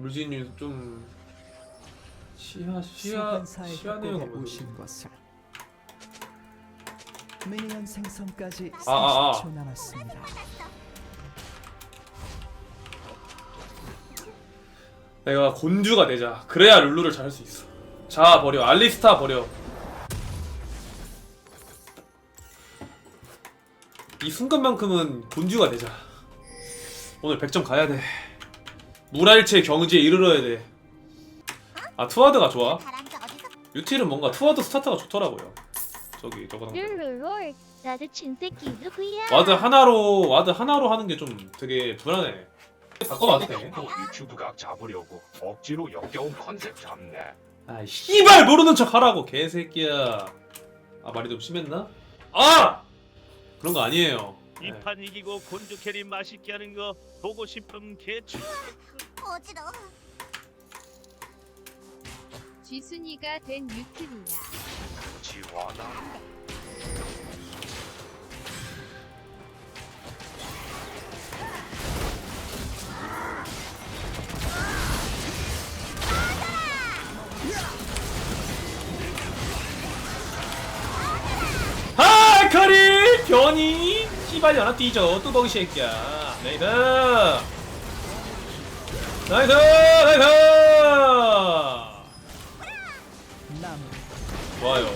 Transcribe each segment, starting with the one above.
물진이 좀 시야 시야 협곡에 가보죠. 오신 것을 미니언 생성까지 아, 아, 아. 30초 남았습니다. 내가 곤주가 되자. 그래야 룰루를 잘할 수 있어. 자 버려. 알리스타 버려. 이 순간만큼은 곤주가 되자. 오늘 100점 가야 돼. 무랄체 경지에 이르러야 돼. 아 투하드가 좋아. 유틸은 뭔가 투하드 스타트가 좋더라고요. 저기 저거랑 룰루롤 나도 진새끼 누구야? 와드 하나로 와드 하나로 하는 게 좀 되게 불안해. 바꿔봐도 돼. 또 유튜브 각 잡으려고 억지로 역겨운 컨셉 잡네. 아, 씨발 모르는 척 하라고 개새끼야. 아 말이 좀 심했나? 아 그런 거 아니에요. 네. 이판 이기고 곤주 캐리 맛있게 하는 거 보고 싶음 개추 어지러워. 쥐순이가 된 유튜브야. 지화나. 아 커리 변이 씨발 연합 뛰죠 뚜벅이 새끼야. 나이스 나이스 나이스 남 좋아요.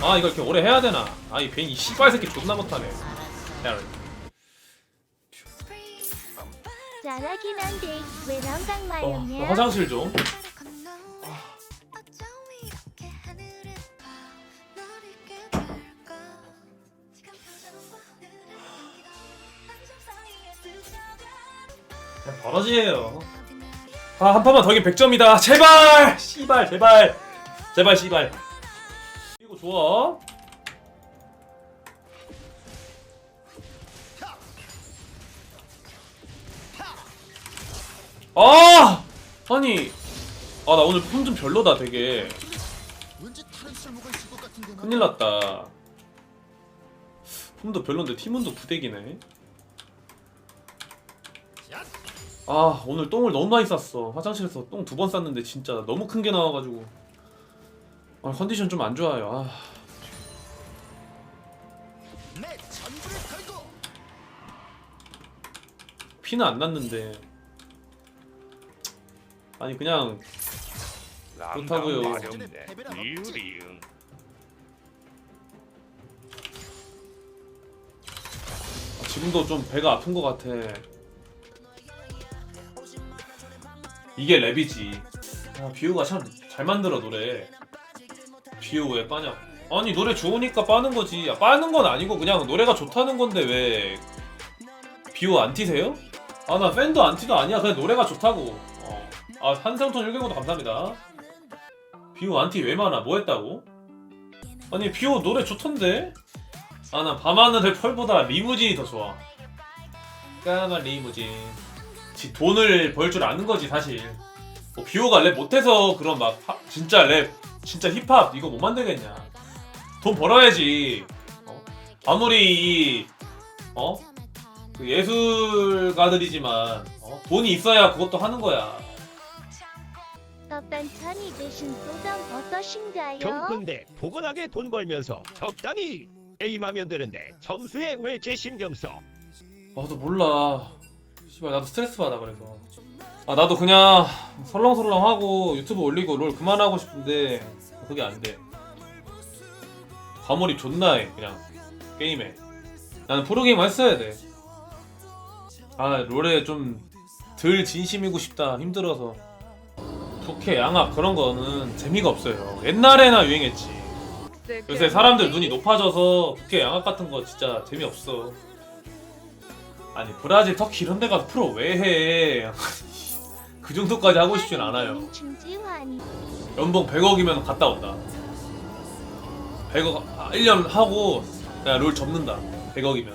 아 이걸 이렇게 오래 해야 되나? 아이 괜히 씨발 새끼 존나 못하네. 야, 잘하긴 한데 왜 난강 어? 화장실 좀. 그냥 버러지예요. 아, 한 판만 더 이기면 100점이다. 제발! 씨발, 제발. 제발, 씨발. 이거 좋아. 아! 아니. 아, 나 오늘 폼 좀 별로다, 되게. 큰일 났다. 폼도 별론데 팀원도 부대기네. 아 오늘 똥을 너무 많이 쌌어 화장실에서 똥 두 번 쌌는데 진짜 너무 큰 게 나와가지고 아, 컨디션 좀 안 좋아요 아. 피는 안 났는데 아니 그냥 좋다고요. 마렵네. 리우리응 지금도 좀 배가 아픈 것 같아 이게 랩이지. 아 비우가 참 잘 만들어 노래. 비우 왜 빠냐. 아니 노래 좋으니까 빠는 거지. 야, 빠는 건 아니고 그냥 노래가 좋다는 건데 왜 비우 안 티세요? 아 나 팬도 안 티도 아니야. 그냥 노래가 좋다고. 어. 아 한상톤 1개고도 감사합니다. 비우 안티 왜 많아? 뭐 했다고? 아니 비우 노래 좋던데? 아나 밤하늘의 펄보다 리무진이 더 좋아. 까만 리무진 지 돈을 벌 줄 아는 거지 사실 뭐 비오가 랩 못해서 그런 막 하- 진짜 랩 진짜 힙합 이거 못 만들겠냐 돈 벌어야지 어? 아무리 이 어? 그 예술가들이지만 어? 돈이 있어야 그것도 하는 거야 어떠신가요? 경근대 포근하게 돈 벌면서 적당히 게임하면 되는데 점수에 왜 제 신경 써? 나도 몰라. 씨발 나도 스트레스 받아 그래서. 아 나도 그냥 설렁설렁하고 유튜브 올리고 롤 그만하고 싶은데 그게 안 돼. 과몰입 존나 해 그냥 게임에. 나는 프로게임 했어야 돼. 아 롤에 좀 덜 진심이고 싶다 힘들어서. 부캐 양압 그런 거는 재미가 없어요. 옛날에나 유행했지. 요새 사람들 눈이 높아져서 부캐 양압 같은 거 진짜 재미없어. 아니 브라질, 터키 이런 데 가서 프로 왜 해? 그 정도까지 하고 싶진 않아요. 연봉 100억이면 갔다 온다. 100억 아, 1년 하고 그냥 롤 접는다. 100억이면.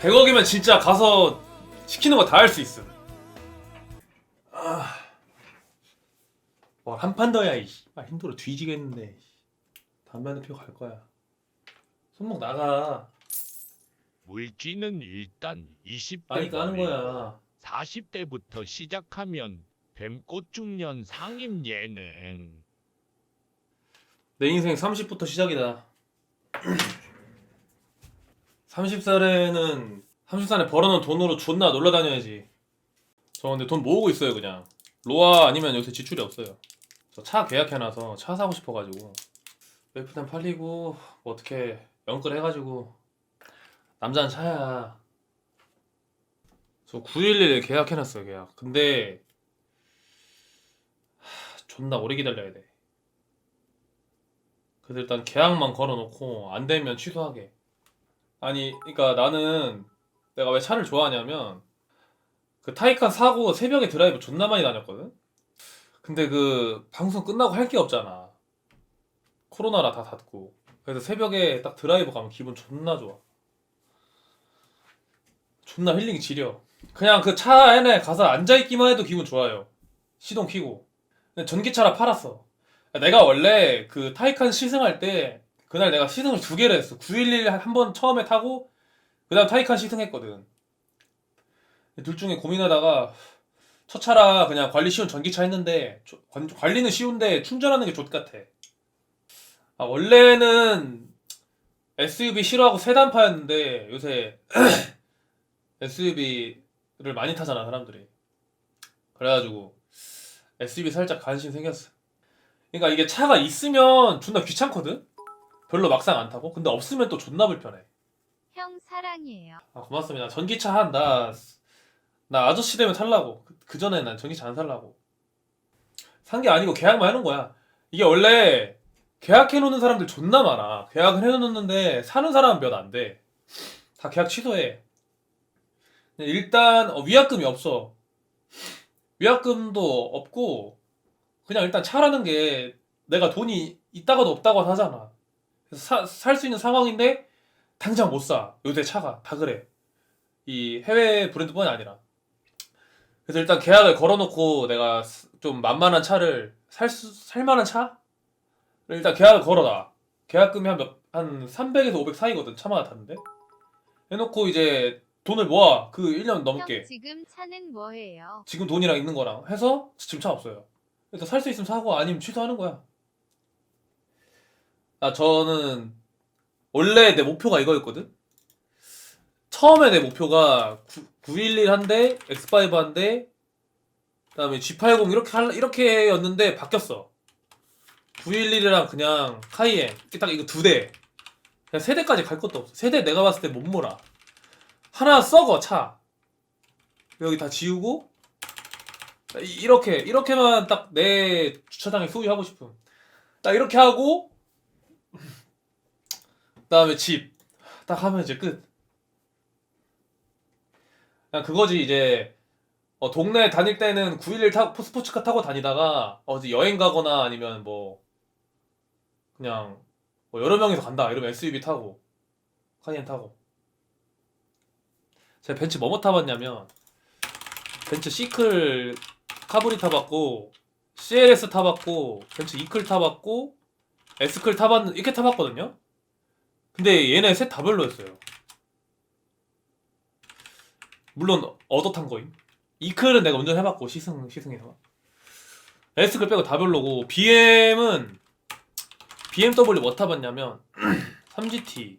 100억이면 진짜 가서 시키는 거 다 할 수 있음. 아. 한판 더야 이 아, 힘들어 뒤지겠는데. 담배 한 대 피고 갈 거야. 손목 나가. 물쥐는 일단 20대 많이 까는 거야. 40대부터 시작하면 뱀꽃 중년 상임 예능. 내 인생 30부터 시작이다. 30살에는 30살에 벌어놓은 돈으로 존나 놀러 다녀야지. 저 근데 돈 모으고 있어요 그냥. 로아 아니면 요새 지출이 없어요. 저 차 계약해놔서 차 사고 싶어가지고. 웨프단 팔리고 뭐 어떻게 연끌 해가지고 남자는 차야 저 911 계약해놨어요 계약 근데 하, 존나 오래 기다려야 돼 그래서 일단 계약만 걸어놓고 안 되면 취소하게. 아니, 그러니까 나는 내가 왜 차를 좋아하냐면 그 타이칸 사고 새벽에 드라이브 존나 많이 다녔거든. 근데 그 방송 끝나고 할 게 없잖아. 코로나라 다 닫고. 그래서 새벽에 딱 드라이브 가면 기분 존나 좋아. 존나 힐링 지려. 그냥 그 차 안에 가서 앉아 있기만 해도 기분 좋아요. 시동. 근데 전기차라 팔았어. 내가 원래 그 타이칸 시승할 때 그날 내가 시승을 두 개를 했어. 911 한 번 처음에 타고 그다음 타이칸 시승했거든. 둘 중에 고민하다가 첫 차라 그냥 관리 쉬운 전기차 했는데 관리는 쉬운데 충전하는 게좋 같아. 아, 원래는 SUV 싫어하고 세단파였는데 요새 SUV를 많이 타잖아 사람들이. 그래가지고 SUV 살짝 관심 생겼어. 그러니까 이게 차가 있으면 존나 귀찮거든? 별로 막상 안 타고? 근데 없으면 또 존나 불편해. 형 사랑해요. 아, 고맙습니다. 전기차 한, 나, 나 아저씨 되면 살라고. 그, 그 전에 난 전기차 안 살라고. 산 게 아니고 계약만 해놓은 거야. 이게 원래 계약해놓는 사람들 존나 많아. 계약을 해놓는데 사는 사람은 몇 안 돼. 다 계약 취소해. 일단 어, 위약금이 없어. 위약금도 없고 그냥 일단 차라는 게 내가 돈이 있다가도 없다고 하잖아. 그래서 살 수 있는 상황인데 당장 못 사. 요새 차가 다 그래. 이 해외 브랜드뿐이 아니라. 그래서 일단 계약을 걸어놓고 내가 스- 좀 만만한 차를 살 수, 살만한 차? 일단 계약을 걸어놔. 계약금이 한 몇, 한 300에서 500 사이거든. 차마다 다른데. 해놓고 이제 돈을 모아. 그 1년 넘게. 형 지금 차는 뭐예요? 지금 돈이랑 있는 거랑 해서 지금 차 없어요. 그래서 살수 있으면 사고 아니면 취소하는 거야. 아 저는 원래 내 목표가 이거였거든. 처음에 내 목표가 911 한 대, X5 한 대, 그다음에 G80 이렇게 할 이렇게였는데 바뀌었어. 911이랑 그냥 카이엔 이렇게 딱 이거 두 대. 그냥 세 대까지 갈 것도 없어. 세 대 내가 봤을 때 못 몰아. 하나 썩어 차. 여기 다 지우고 이- 이렇게 이렇게만 딱 내 주차장에 소유하고 싶음. 딱 이렇게 하고 그다음에 집 딱 하면 이제 끝. 그냥 그거지 이제 어, 동네 다닐 때는 911 타고 스포츠카 타고 다니다가 어디 여행 가거나 아니면 뭐 그냥 뭐 여러 명이서 간다 이러면 SUV 타고 카니엔 타고 제가 벤츠 뭐뭐 타봤냐면 벤츠 시클 카브리 타봤고 CLS 타봤고 벤츠 이클 타봤고 S클 타봤 이렇게 타봤거든요. 근데 얘네 셋 다 별로였어요. 물론 얻어 탄 거임. 이클은 내가 운전해봤고 시승 시승해서 S클 빼고 다 별로고 BM은 BMW 뭐 타봤냐면 3GT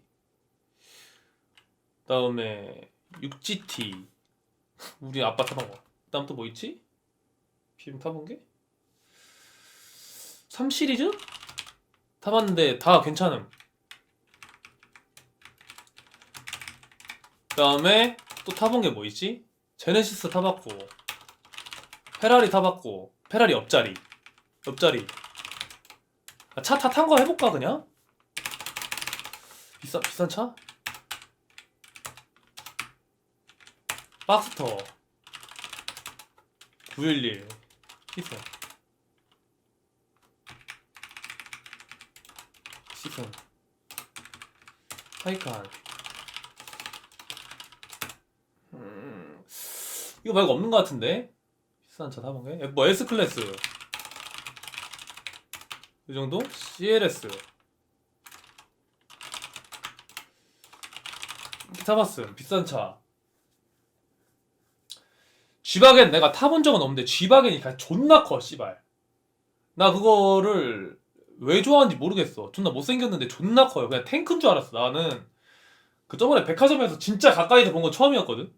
그다음에 6GT 우리 아빠 타본 거. 그다음 또 뭐 있지? BM 타본 게? 3 시리즈? 타봤는데 다 괜찮음. 그다음에 또 타본 게 뭐 있지? 제네시스 타봤고 페라리 타봤고 페라리 옆자리 옆자리 아, 차타탄거 해볼까 그냥? 비싼 비싼 차? 박스터. 911 시승 시승 타이칸. 음, 이거 말고 없는 것 같은데? 비싼 차 타본 게? 뭐 S클래스. 이 정도? CLS GT 타봤음. 비싼 차 G바겐 내가 타본 적은 없는데 G바겐이 그냥 존나 커 씨발. 나 그거를 왜 좋아하는지 모르겠어. 존나 못생겼는데 존나 커요. 그냥 탱크인 줄 알았어 나는. 그 저번에 백화점에서 진짜 가까이서 본 건 처음이었거든?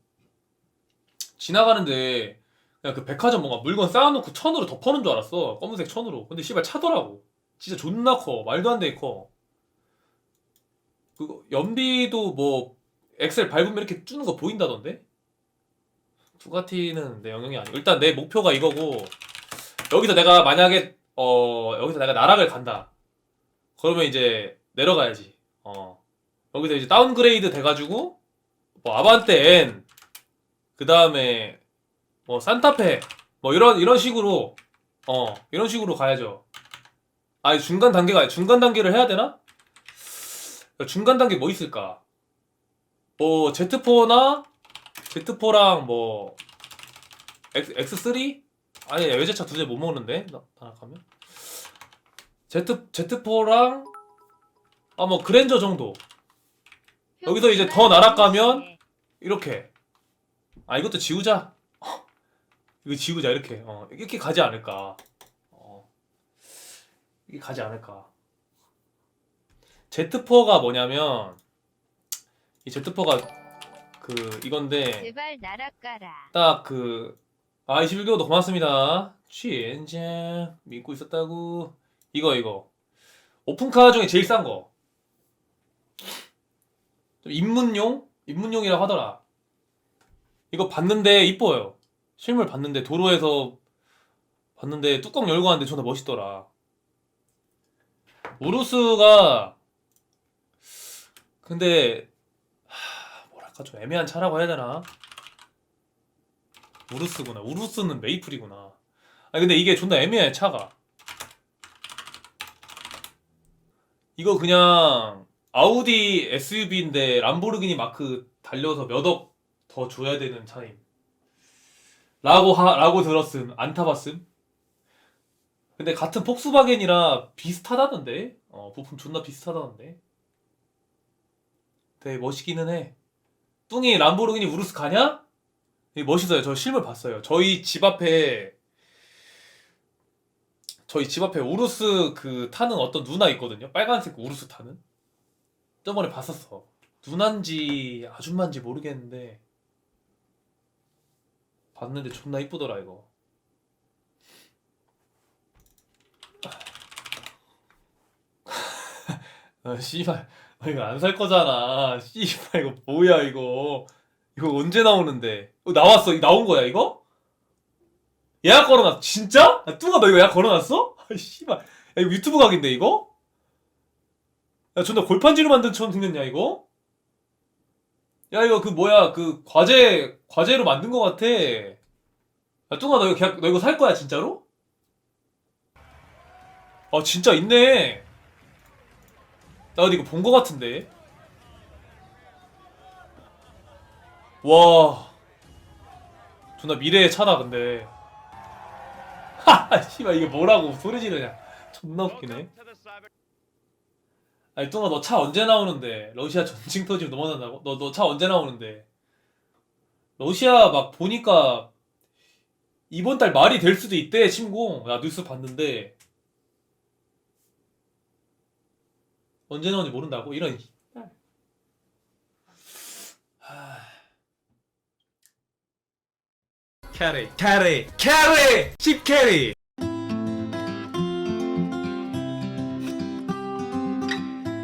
지나가는데 그냥 그 백화점 뭔가 물건 쌓아놓고 천으로 덮어놓은 줄 알았어. 검은색 천으로. 근데 씨발 차더라고. 진짜 존나 커. 말도 안 되게 커. 그거 연비도 뭐 엑셀 밟으면 이렇게 주는 거 보인다던데? 두가티는 내 영역이 아니고 일단 내 목표가 이거고 여기서 내가 만약에 어 여기서 내가 나락을 간다. 그러면 이제 내려가야지. 어. 여기서 이제 다운그레이드 돼가지고 뭐 아반떼 N 그 다음에 뭐 산타페 뭐 이런 이런 식으로 어 이런 식으로 가야죠. 아니 중간 단계가 중간 단계를 해야 되나? 중간 단계 뭐 있을까? 뭐 Z4나 Z4랑 뭐 X, X3? 아니 외제차 두 대 못 먹는데? 나 나락하면? Z Z4랑 아 뭐 그랜저 정도. 여기서 이제 더 날아가면 이렇게. 아 이것도 지우자. 이거 지우자 이렇게. 어 이렇게 가지 않을까. 어 이게 가지 않을까. Z4가 뭐냐면 이 Z4가 그 이건데 제발 날아가라. 딱 그, 아, 21개월도 고맙습니다. 취엔장 믿고 있었다고. 이거, 이거. 오픈카 중에 제일 싼 거. 좀 입문용? 입문용이라 고 하더라. 이거 봤는데 이뻐요. 실물 봤는데 도로에서 봤는데 뚜껑 열고 왔는데 존나 멋있더라. 우루스가 근데 하, 뭐랄까 좀 애매한 차라고 해야 되나? 우루스구나. 우루스는 메이플이구나. 아 근데 이게 존나 애매해 차가. 이거 그냥 아우디 SUV인데 람보르기니 마크 달려서 몇 억 더 줘야 되는 차임. 라고 하, 라고 들었음. 안 타봤음. 근데 같은 폭스바겐이라 비슷하다던데. 어, 부품 존나 비슷하다던데. 되게 멋있기는 해. 뚱이 람보르기니 우루스 가냐? 멋있어요. 저 실물 봤어요. 저희 집 앞에 저희 집 앞에 우루스 그 타는 어떤 누나 있거든요. 빨간색 우루스 타는. 저번에 봤었어. 누난지 아줌마인지 모르겠는데 봤는데 존나 이쁘더라 이거. 아, 씨발, 아, 이거 안 살 거잖아. 씨발, 이거 뭐야 이거? 이거 언제 나오는데? 어, 나왔어? 이거 나온 거야 이거? 예약 걸어놨. 진짜? 야, 뚱아 너 이거 예약 걸어놨어? 아, 씨발, 야, 이거 유튜브 각인데 이거? 야, 존나 골판지로 만든 처럼 생겼냐 이거? 야, 이거 그 뭐야 그 과제 과제로 만든 거 같아. 야, 뚱아 너 이거 계약, 너 이거 살 거야 진짜로? 아, 진짜 있네. 나 어디 이거 본 거 같은데. 와. 존나 미래의 차다 근데. 하하 씨발 이게 뭐라고 소리 지르냐. 존나 웃기네. 아니 뚱아 너 차 언제 나오는데? 러시아 전쟁 터지면 넘어간다고? 너 너 차 언제 나오는데? 러시아 막 보니까 이번 달 말이 될 수도 있대 침공. 나 뉴스 봤는데 언제 나오는지 모른다고? 이런 하... 캐리 캐리 캐리! 10 캐리